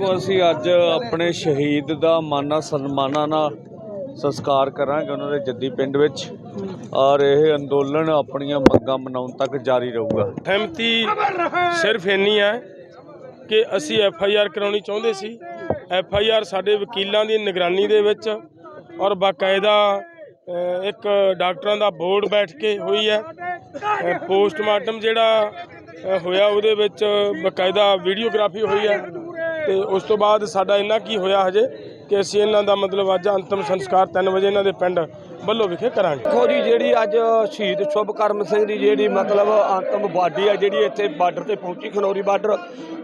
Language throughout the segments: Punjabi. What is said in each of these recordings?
ਦੇਖੋ, ਅਸੀਂ ਅੱਜ ਆਪਣੇ ਸ਼ਹੀਦ ਦਾ ਮਾਨਾ ਸਨਮਾਨਾਂ ਨਾਲ ਸੰਸਕਾਰ ਕਰਾਂਗੇ ਉਹਨਾਂ ਦੇ ਜੱਦੀ ਪਿੰਡ ਵਿੱਚ। ਔਰ ਇਹ ਅੰਦੋਲਨ ਆਪਣੀਆਂ ਮੰਗਾਂ ਮਨਾਉਣ ਤੱਕ ਜਾਰੀ ਰਹੂਗਾ। ਸਹਿਮਤੀ ਸਿਰਫ ਇੰਨੀ ਹੈ ਕਿ ਅਸੀਂ ਐਫ ਆਈ ਆਰ ਕਰਾਉਣੀ ਚਾਹੁੰਦੇ ਸੀ। ਐਫ ਆਈ ਆਰ ਸਾਡੇ ਵਕੀਲਾਂ ਦੀ ਨਿਗਰਾਨੀ ਦੇ ਵਿੱਚ ਔਰ ਬਾਕਾਇਦਾ ਇੱਕ ਡਾਕਟਰਾਂ ਦਾ ਬੋਰਡ ਬੈਠ ਕੇ ਹੋਈ ਹੈ। ਪੋਸਟਮਾਰਟਮ ਜਿਹੜਾ ਹੋਇਆ ਉਹਦੇ ਵਿੱਚ ਬਾਕਾਇਦਾ ਵੀਡੀਓਗ੍ਰਾਫੀ ਹੋਈ ਹੈ। ਤੇ ਉਸ ਤੋਂ ਬਾਅਦ ਸਾਡਾ ਇੰਨਾ ਕੀ ਹੋਇਆ ਹਜੇ ਕਿ ਅਸੀਂ ਇਹਨਾਂ ਦਾ ਮਤਲਬ ਅੱਜ ਅੰਤਮ ਸੰਸਕਾਰ 3 ਵਜੇ ਇਹਨਾਂ ਦੇ ਪਿੰਡ ਬੱਲੋ ਵਿਖੇ ਕਰਾਂਗੇ। ਦੇਖੋ ਜੀ, ਜਿਹੜੀ ਅੱਜ ਸ਼ਹੀਦ ਸ਼ੁਭਕਰਮ ਸਿੰਘ ਦੀ ਜਿਹੜੀ ਮਤਲਬ ਅੰਤਮ ਬਾਡੀ ਆ, ਜਿਹੜੀ ਇੱਥੇ ਬਾਰਡਰ ਤੇ ਪਹੁੰਚੀ, ਖਨੌਰੀ ਬਾਰਡਰ,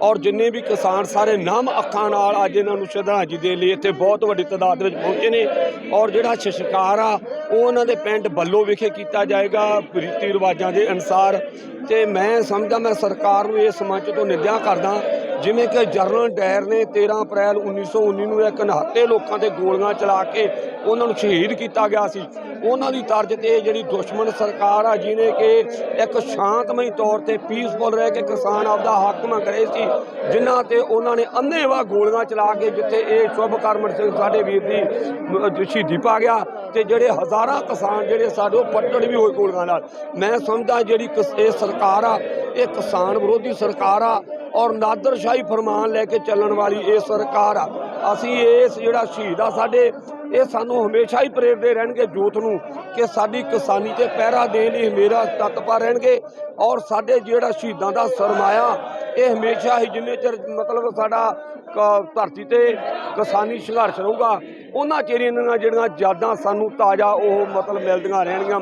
ਔਰ ਜਿੰਨੇ ਵੀ ਕਿਸਾਨ ਸਾਰੇ ਨਮ ਅੱਖਾਂ ਨਾਲ ਅੱਜ ਇਹਨਾਂ ਨੂੰ ਸ਼ਰਧਾਂਜਲੀ ਦੇ ਲਈ ਇੱਥੇ ਬਹੁਤ ਵੱਡੀ ਤਾਦਾਦ ਵਿੱਚ ਪਹੁੰਚੇ ਨੇ, ਔਰ ਜਿਹੜਾ ਸ਼ਸ਼ਕਾਰ ਆ, ਉਹ ਉਹਨਾਂ ਦੇ ਪਿੰਡ ਬੱਲੋ ਵਿਖੇ ਕੀਤਾ ਜਾਏਗਾ ਰੀਤੀ ਰਿਵਾਜਾਂ ਦੇ ਅਨੁਸਾਰ। ਤੇ ਮੈਂ ਸਮਝਦਾ, ਮੈਂ ਸਰਕਾਰ ਨੂੰ ਇਸ ਮੰਚ ਤੋਂ ਨਿੰਦਿਆ ਕਰਦਾ ਜਿਵੇਂ ਕਿ ਜਰਨਲ ਡਾਇਰ ਨੇ 13 ਅਪ੍ਰੈਲ 1919 ਨੂੰ ਇੱਕ ਨਿਹੱਥੇ ਲੋਕਾਂ ਤੇ ਗੋਲੀਆਂ ਚਲਾ ਕੇ ਉਹਨਾਂ ਨੂੰ ਸ਼ਹੀਦ ਕੀਤਾ ਗਿਆ ਸੀ। ਉਹਨਾਂ ਦੀ ਤਰਜ਼ ਤੇ ਜਿਹੜੀ ਦੁਸ਼ਮਣ ਸਰਕਾਰ ਆ, ਜਿਹਨੇ ਕਿ ਇੱਕ ਸ਼ਾਂਤਮਈ ਤੌਰ ਤੇ ਪੀਸਫੁਲ ਰਹਿ ਕੇ ਕਿਸਾਨ ਆਪਦਾ ਹੱਕ ਮੰਗ ਰਹੇ ਸੀ, ਜਿਨ੍ਹਾਂ ਤੇ ਉਹਨਾਂ ਨੇ ਅੰਨ੍ਹੇਵਾਹ ਗੋਲੀਆਂ ਚਲਾ ਕੇ ਜਿੱਥੇ ਇਹ ਸ਼ੁਭ ਸ਼ੁਭਕਰਮ ਸਿੰਘ ਸਾਡੇ ਵੀਰ ਦੀ ਸ਼ਹੀਦੀ ਪਾ ਗਿਆ ਤੇ ਜਿਹੜੇ ਹਜ਼ਾਰਾਂ ਕਿਸਾਨ ਜਿਹੜੇ ਸਾਡੇ ਪੱਟੜ ਵੀ ਹੋਏ ਗੋਲੀਆਂ ਨਾਲ। ਮੈਂ ਸਮਝਦਾ ਜਿਹੜੀ ਕਿਸ- ਇਹ ਸਰਕਾਰ ਆ, ਇਹ ਕਿਸਾਨ ਵਿਰੋਧੀ ਸਰਕਾਰ ਆ ਔਰ ਨਾਦਰਸ਼ਾਹੀ ਫਰਮਾਨ ਲੈ ਕੇ ਚੱਲਣ ਵਾਲੀ ਇਹ ਸਰਕਾਰ ਆ। ਅਸੀਂ ਇਸ ਜਿਹੜਾ ਸ਼ਹੀਦ ਆ ਸਾਡੇ, ਇਹ ਸਾਨੂੰ ਹਮੇਸ਼ਾ ਹੀ ਪ੍ਰੇਰਦੇ ਰਹਿਣਗੇ ਜੋਤ ਨੂੰ ਕਿ ਸਾਡੀ ਕਿਸਾਨੀ ਤੇ ਪਹਿਰਾ ਦੇਣ ਲਈ ਹਮੇਰਾ ਤਤਪਾ ਰਹਿਣਗੇ। ਔਰ ਸਾਡੇ ਜਿਹੜਾ ਸ਼ਹੀਦਾਂ ਦਾ ਸਰਮਾਇਆ, ਇਹ ਹਮੇਸ਼ਾ ਹੀ ਜਿੰਨੇ ਚਿਰ ਮਤਲਬ ਸਾਡਾ ਕ- ਧਰਤੀ ਤੇ ਕਿਸਾਨੀ ਸੰਘਰਸ਼ ਰਹੂਗਾ, ਉਹਨਾਂ ਚਿਰ ਇਹਨਾਂ ਦੀਆਂ ਜਿਹੜੀਆਂ ਯਾਦਾਂ ਸਾਨੂੰ ਤਾਜ਼ਾ ਉਹ ਮਤਲਬ ਮਿਲਦੀਆਂ ਰਹਿਣਗੀਆਂ।